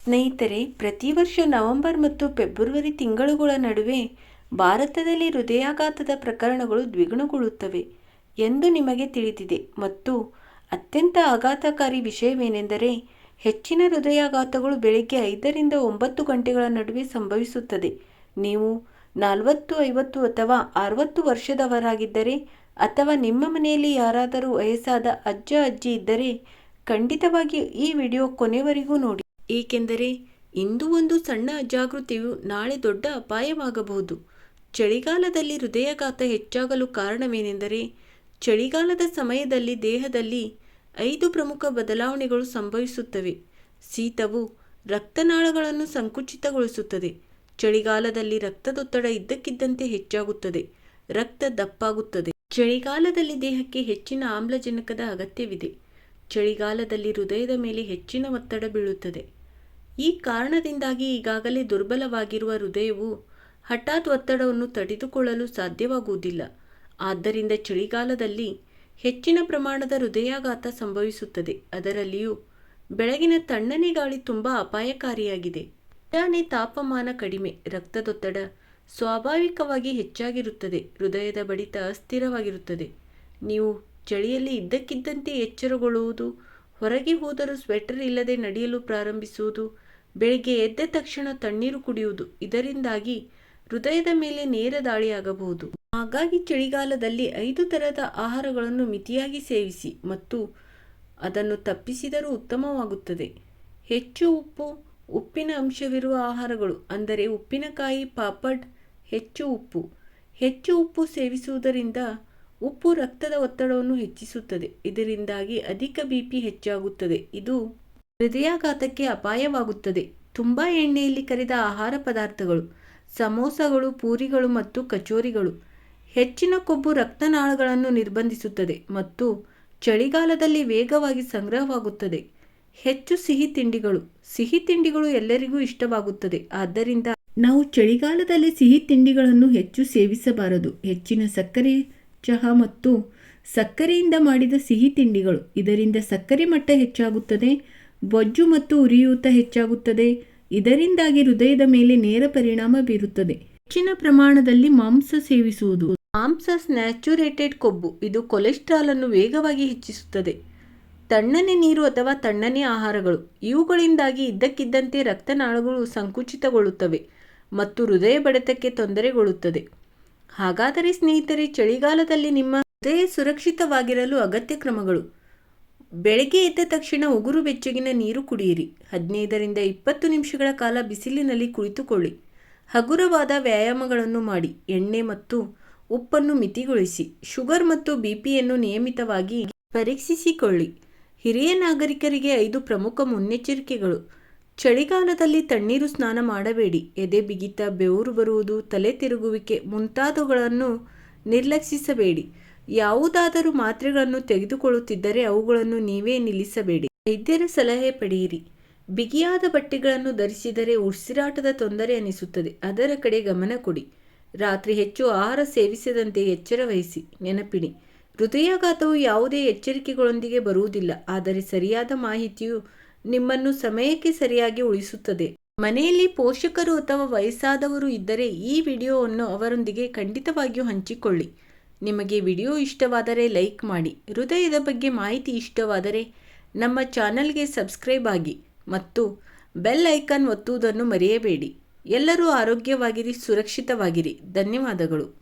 ಸ್ನೇಹಿತರೆ, ಪ್ರತಿ ವರ್ಷ ನವೆಂಬರ್ ಮತ್ತು ಫೆಬ್ರವರಿ ತಿಂಗಳುಗಳ ನಡುವೆ ಭಾರತದಲ್ಲಿ ಹೃದಯಾಘಾತದ ಪ್ರಕರಣಗಳು ದ್ವಿಗುಣಗೊಳ್ಳುತ್ತವೆ ಎಂದು ನಿಮಗೆ ತಿಳಿದಿದೆ. ಮತ್ತು ಅತ್ಯಂತ ಆಘಾತಕಾರಿ ವಿಷಯವೇನೆಂದರೆ, ಹೆಚ್ಚಿನ ಹೃದಯಾಘಾತಗಳು ಬೆಳಿಗ್ಗೆ ಐದರಿಂದ ಒಂಬತ್ತು ಗಂಟೆಗಳ ನಡುವೆ ಸಂಭವಿಸುತ್ತದೆ. ನೀವು ನಲವತ್ತು, ಐವತ್ತು ಅಥವಾ ಅರವತ್ತು ವರ್ಷದವರಾಗಿದ್ದರೆ ಅಥವಾ ನಿಮ್ಮ ಮನೆಯಲ್ಲಿ ಯಾರಾದರೂ ವಯಸ್ಸಾದ ಅಜ್ಜ, ಅಜ್ಜಿ ಇದ್ದರೆ ಖಂಡಿತವಾಗಿ ಈ ವಿಡಿಯೋ ಕೊನೆವರೆಗೂ ನೋಡಿ. ಏಕೆಂದರೆ ಇಂದು ಒಂದು ಸಣ್ಣ ಅಜಾಗೃತಿಯು ನಾಳೆ ದೊಡ್ಡ ಅಪಾಯವಾಗಬಹುದು. ಚಳಿಗಾಲದಲ್ಲಿ ಹೃದಯಾಘಾತ ಹೆಚ್ಚಾಗಲು ಕಾರಣವೇನೆಂದರೆ ಚಳಿಗಾಲದ ಸಮಯದಲ್ಲಿ ದೇಹದಲ್ಲಿ ಐದು ಪ್ರಮುಖ ಬದಲಾವಣೆಗಳು ಸಂಭವಿಸುತ್ತವೆ. ಶೀತವು ರಕ್ತನಾಳಗಳನ್ನು ಸಂಕುಚಿತಗೊಳಿಸುತ್ತದೆ. ಚಳಿಗಾಲದಲ್ಲಿ ರಕ್ತದೊತ್ತಡ ಇದ್ದಕ್ಕಿದ್ದಂತೆ ಹೆಚ್ಚಾಗುತ್ತದೆ. ರಕ್ತ ದಪ್ಪಾಗುತ್ತದೆ. ಚಳಿಗಾಲದಲ್ಲಿ ದೇಹಕ್ಕೆ ಹೆಚ್ಚಿನ ಆಮ್ಲಜನಕದ ಅಗತ್ಯವಿದೆ. ಚಳಿಗಾಲದಲ್ಲಿ ಹೃದಯದ ಮೇಲೆ ಹೆಚ್ಚಿನ ಒತ್ತಡ ಬೀಳುತ್ತದೆ. ಈ ಕಾರಣದಿಂದಾಗಿ ಈಗಾಗಲೇ ದುರ್ಬಲವಾಗಿರುವ ಹೃದಯವು ಹಠಾತ್ ಒತ್ತಡವನ್ನು ತಡೆದುಕೊಳ್ಳಲು ಸಾಧ್ಯವಾಗುವುದಿಲ್ಲ. ಆದ್ದರಿಂದ ಚಳಿಗಾಲದಲ್ಲಿ ಹೆಚ್ಚಿನ ಪ್ರಮಾಣದ ಹೃದಯಾಘಾತ ಸಂಭವಿಸುತ್ತದೆ. ಅದರಲ್ಲಿಯೂ ಬೆಳಗಿನ ತಣ್ಣನೆ ಗಾಳಿ ತುಂಬ ಅಪಾಯಕಾರಿಯಾಗಿದೆ. ಮುಂಜಾನೆ ತಾಪಮಾನ ಕಡಿಮೆ, ರಕ್ತದೊತ್ತಡ ಸ್ವಾಭಾವಿಕವಾಗಿ ಹೆಚ್ಚಾಗಿರುತ್ತದೆ. ಹೃದಯದ ಬಡಿತ ಅಸ್ಥಿರವಾಗಿರುತ್ತದೆ. ನೀವು ಚಳಿಯಲ್ಲಿ ಇದ್ದಕ್ಕಿದ್ದಂತೆ ಎಚ್ಚರಗೊಳ್ಳುವುದು, ಹೊರಗೆ ಹೋದರೂ ಸ್ವೆಟರ್ ಇಲ್ಲದೆ ನಡೆಯಲು ಪ್ರಾರಂಭಿಸುವುದು ಬೆಳಿಗ್ಗೆ ಎದ್ದ ತಕ್ಷಣ ತಣ್ಣೀರು ಕುಡಿಯುವುದು. ಇದರಿಂದಾಗಿ ಹೃದಯದ ಮೇಲೆ ನೇರ ದಾಳಿಯಾಗಬಹುದು. ಹಾಗಾಗಿ ಚಳಿಗಾಲದಲ್ಲಿ ಐದು ತರಹದ ಆಹಾರಗಳನ್ನು ಮಿತಿಯಾಗಿ ಸೇವಿಸಿ ಮತ್ತು ಅದನ್ನು ತಪ್ಪಿಸಿದರೂ ಉತ್ತಮವಾಗುತ್ತದೆ. ಹೆಚ್ಚು ಉಪ್ಪು, ಉಪ್ಪಿನ ಅಂಶವಿರುವ ಆಹಾರಗಳು, ಅಂದರೆ ಉಪ್ಪಿನಕಾಯಿ, ಪಾಪಡ್, ಹೆಚ್ಚು ಉಪ್ಪು. ಹೆಚ್ಚು ಉಪ್ಪು ಸೇವಿಸುವುದರಿಂದ ಉಪ್ಪು ರಕ್ತದ ಒತ್ತಡವನ್ನು ಹೆಚ್ಚಿಸುತ್ತದೆ. ಇದರಿಂದಾಗಿ ಅಧಿಕ ಬಿಪಿ ಹೆಚ್ಚಾಗುತ್ತದೆ. ಇದು ಹೃದಯಾಘಾತಕ್ಕೆ ಅಪಾಯವಾಗುತ್ತದೆ. ತುಂಬ ಎಣ್ಣೆಯಲ್ಲಿ ಕರಿದ ಆಹಾರ ಪದಾರ್ಥಗಳು, ಸಮೋಸಗಳು, ಪೂರಿಗಳು ಮತ್ತು ಕಚೋರಿಗಳು. ಹೆಚ್ಚಿನ ಕೊಬ್ಬು ರಕ್ತನಾಳಗಳನ್ನು ನಿರ್ಬಂಧಿಸುತ್ತದೆ ಮತ್ತು ಚಳಿಗಾಲದಲ್ಲಿ ವೇಗವಾಗಿ ಸಂಗ್ರಹವಾಗುತ್ತದೆ. ಹೆಚ್ಚು ಸಿಹಿ ತಿಂಡಿಗಳು ಸಿಹಿ ತಿಂಡಿಗಳು ಎಲ್ಲರಿಗೂ ಇಷ್ಟವಾಗುತ್ತದೆ. ಆದ್ದರಿಂದ ನಾವು ಚಳಿಗಾಲದಲ್ಲಿ ಸಿಹಿ ತಿಂಡಿಗಳನ್ನು ಹೆಚ್ಚು ಸೇವಿಸಬಾರದು. ಹೆಚ್ಚಿನ ಸಕ್ಕರೆ, ಚಹಾ ಮತ್ತು ಸಕ್ಕರೆಯಿಂದ ಮಾಡಿದ ಸಿಹಿ ತಿಂಡಿಗಳು, ಇದರಿಂದ ಸಕ್ಕರೆ ಮಟ್ಟ ಹೆಚ್ಚಾಗುತ್ತದೆ. ಬೊಜ್ಜು ಮತ್ತು ಉರಿಯೂತ ಹೆಚ್ಚಾಗುತ್ತದೆ. ಇದರಿಂದಾಗಿ ಹೃದಯದ ಮೇಲೆ ನೇರ ಪರಿಣಾಮ ಬೀರುತ್ತದೆ. ಹೆಚ್ಚಿನ ಪ್ರಮಾಣದಲ್ಲಿ ಮಾಂಸ ಸೇವಿಸುವುದು. ಮಾಂಸ ಸ್ನ್ಯಾಚುರೇಟೆಡ್ ಕೊಬ್ಬು. ಇದು ಕೊಲೆಸ್ಟ್ರಾಲ್ ಅನ್ನು ವೇಗವಾಗಿ ಹೆಚ್ಚಿಸುತ್ತದೆ. ತಣ್ಣನೆ ನೀರು ಅಥವಾ ತಣ್ಣನೆ ಆಹಾರಗಳು. ಇವುಗಳಿಂದಾಗಿ ಇದ್ದಕ್ಕಿದ್ದಂತೆ ರಕ್ತನಾಳಗಳು ಸಂಕುಚಿತಗೊಳ್ಳುತ್ತವೆ ಮತ್ತು ಹೃದಯ ಬಡಿತಕ್ಕೆ ತೊಂದರೆಗೊಳ್ಳುತ್ತದೆ. ಹಾಗಾದರೆ ಸ್ನೇಹಿತರೆ, ಚಳಿಗಾಲದಲ್ಲಿ ನಿಮ್ಮ ಹೃದಯ ಸುರಕ್ಷಿತವಾಗಿರಲು ಅಗತ್ಯ ಕ್ರಮಗಳು. ಬೆಳಗ್ಗೆ ಎದ್ದ ತಕ್ಷಣ ಉಗುರು ಬೆಚ್ಚಗಿನ ನೀರು ಕುಡಿಯಿರಿ. ಹದಿನೈದರಿಂದ ಇಪ್ಪತ್ತು ನಿಮಿಷಗಳ ಕಾಲ ಬಿಸಿಲಿನಲ್ಲಿ ಕುಳಿತುಕೊಳ್ಳಿ. ಹಗುರವಾದ ವ್ಯಾಯಾಮಗಳನ್ನು ಮಾಡಿ. ಎಣ್ಣೆ ಮತ್ತು ಉಪ್ಪನ್ನು ಮಿತಿಗೊಳಿಸಿ. ಶುಗರ್ ಮತ್ತು ಬಿ ಪಿಯನ್ನು ನಿಯಮಿತವಾಗಿ ಪರೀಕ್ಷಿಸಿಕೊಳ್ಳಿ. ಹಿರಿಯ ನಾಗರಿಕರಿಗೆ ಐದು ಪ್ರಮುಖ ಮುನ್ನೆಚ್ಚರಿಕೆಗಳು. ಚಳಿಗಾಲದಲ್ಲಿ ತಣ್ಣೀರು ಸ್ನಾನ ಮಾಡಬೇಡಿ. ಎದೆ ಬಿಗಿತ, ಬೆವರು ಬರುವುದು, ತಲೆ ತಿರುಗುವಿಕೆ ಮುಂತಾದವುಗಳನ್ನು ನಿರ್ಲಕ್ಷಿಸಬೇಡಿ. ಯಾವುದಾದರೂ ಮಾತ್ರೆಗಳನ್ನು ತೆಗೆದುಕೊಳ್ಳುತ್ತಿದ್ದರೆ ಅವುಗಳನ್ನು ನೀವೇ ನಿಲ್ಲಿಸಬೇಡಿ. ವೈದ್ಯರ ಸಲಹೆ ಪಡೆಯಿರಿ. ಬಿಗಿಯಾದ ಬಟ್ಟೆಗಳನ್ನು ಧರಿಸಿದರೆ ಉಸಿರಾಟದ ತೊಂದರೆ ಅನಿಸುತ್ತದೆ. ಅದರ ಕಡೆ ಗಮನ ಕೊಡಿ. ರಾತ್ರಿ ಹೆಚ್ಚು ಆಹಾರ ಸೇವಿಸದಂತೆ ಎಚ್ಚರ ವಹಿಸಿ. ನೆನಪಿಡಿ, ಹೃದಯಾಘಾತವು ಯಾವುದೇ ಎಚ್ಚರಿಕೆಗಳೊಂದಿಗೆ ಬರುವುದಿಲ್ಲ. ಆದರೆ ಸರಿಯಾದ ಮಾಹಿತಿಯು ನಿಮ್ಮನ್ನು ಸಮಯಕ್ಕೆ ಸರಿಯಾಗಿ ಉಳಿಸುತ್ತದೆ. ಮನೆಯಲ್ಲಿ ಪೋಷಕರು ಅಥವಾ ವಯಸ್ಸಾದವರು ಇದ್ದರೆ ಈ ವಿಡಿಯೋವನ್ನು ಅವರೊಂದಿಗೆ ಖಂಡಿತವಾಗಿಯೂ ಹಂಚಿಕೊಳ್ಳಿ. ನಿಮಗೆ ವಿಡಿಯೋ ಇಷ್ಟವಾದರೆ ಲೈಕ್ ಮಾಡಿ, ಹೃದಯದ ಬಗ್ಗೆ ಮಾಹಿತಿ ಇಷ್ಟವಾದರೆ ನಮ್ಮ ಚಾನಲ್ಗೆ ಸಬ್ಸ್ಕ್ರೈಬ್ ಆಗಿ ಮತ್ತು ಬೆಲ್ ಐಕಾನ್ ಒತ್ತುವುದನ್ನು ಮರೆಯಬೇಡಿ. ಎಲ್ಲರೂ ಆರೋಗ್ಯವಾಗಿರಿ, ಸುರಕ್ಷಿತವಾಗಿರಿ. ಧನ್ಯವಾದಗಳು.